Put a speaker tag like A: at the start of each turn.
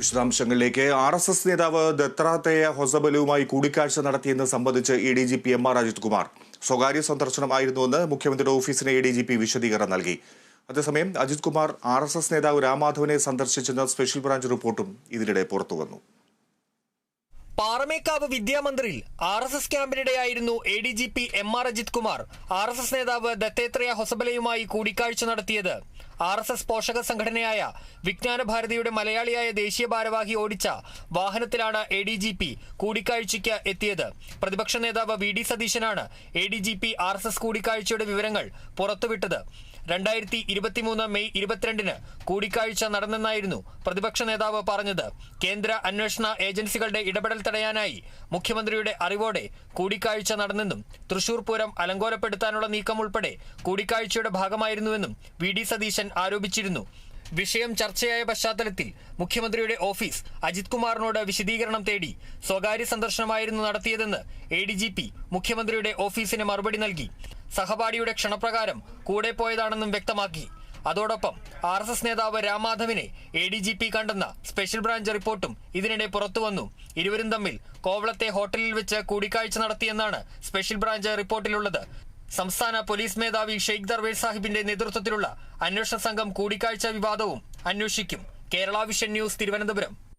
A: വിശദാംശങ്ങളിലേക്ക്. R S S നേതാവ് ദത്താത്തേയ ഹൊസബലുവുമായി കൂടിക്കാഴ്ച നടത്തിയെന്ന് സംബന്ധിച്ച് A D G P M R Ajith Kumar. സ്വകാര്യ സന്ദർശനമായിരുന്നുവെന്ന് മുഖ്യമന്ത്രിയുടെ ഓഫീസിന് എ ഡി ജി പി വിശദീകരണം നൽകി. അതേസമയം Ajith Kumar R S S നേതാവ് രാമാധവനെ സന്ദർശിച്ചെന്ന സ്പെഷ്യൽ ബ്രാഞ്ച് റിപ്പോർട്ടും ഇതിനിടെ പുറത്തുവന്നു
B: പാറമേക്കാവ് വിദ്യാമന്ദിറിൽ R S S ക്യാമ്പിനിടെയായിരുന്നു A D G P M R Ajith Kumar. R S S നേതാവ് ദത്തേത്രയ ഹൊസബലയുമായി കൂടിക്കാഴ്ച നടത്തിയത് ആർ എസ് എസ് പോഷക സംഘടനയായ വിജ്ഞാന ഭാരതിയുടെ മലയാളിയായ ദേശീയ ഭാരവാഹി ഓടിച്ച വാഹനത്തിലാണ് എ ഡി ജി പി കൂടിക്കാഴ്ചയ്ക്ക് എത്തിയത്. പ്രതിപക്ഷ നേതാവ് V D സതീശനാണ് A D G P R S S കൂടിക്കാഴ്ചയുടെ വിവരങ്ങൾ പുറത്തുവിട്ടത്. രണ്ടായിരത്തി ഇരുപത്തിമൂന്ന് മെയ് ഇരുപത്തിരണ്ടിന് കൂടിക്കാഴ്ച നടന്നെന്നായിരുന്നു പ്രതിപക്ഷ നേതാവ് പറഞ്ഞത്. കേന്ദ്ര അന്വേഷണ ഏജൻസികളുടെ ഇടപെടൽ തടയാനായി മുഖ്യമന്ത്രിയുടെ അറിവോടെ കൂടിക്കാഴ്ച നടന്നെന്നും തൃശൂർ പൂരം അലങ്കോലപ്പെടുത്താനുള്ള നീക്കം ഉൾപ്പെടെ കൂടിക്കാഴ്ചയുടെ ഭാഗമായിരുന്നുവെന്നും വി ഡി സതീശൻ ആരോപിച്ചിരുന്നു. വിഷയം ചർച്ചയായ പശ്ചാത്തലത്തിൽ മുഖ്യമന്ത്രിയുടെ ഓഫീസ് അജിത് കുമാറിനോട് വിശദീകരണം തേടി സ്വകാര്യ സന്ദർശനമായിരുന്നു നടത്തിയതെന്ന് എ മുഖ്യമന്ത്രിയുടെ ഓഫീസിന് മറുപടി നൽകി. സഹപാഠിയുടെ ക്ഷണപ്രകാരം കൂടെ പോയതാണെന്നും വ്യക്തമാക്കി. അതോടൊപ്പം ആർ എസ് എസ് നേതാവ് രാമാധവിനെ എ ഡി ജി പി കണ്ടെന്ന സ്പെഷ്യൽ ബ്രാഞ്ച് റിപ്പോർട്ടും ഇതിനിടെ പുറത്തുവന്നു. ഇരുവരും തമ്മിൽ കോവളത്തെ ഹോട്ടലിൽ വെച്ച് കൂടിക്കാഴ്ച നടത്തിയെന്നാണ് സ്പെഷ്യൽ ബ്രാഞ്ച് റിപ്പോർട്ടിലുള്ളത്. സംസ്ഥാന പോലീസ് മേധാവി ഷെയ്ഖ് ദർവേഷ് സാഹിബിന്റെ നേതൃത്വത്തിലുള്ള അന്വേഷണ സംഘം കൂടിക്കാഴ്ച വിവാദവും അന്വേഷിക്കും. Kerala vision news Thiruvananthapuram.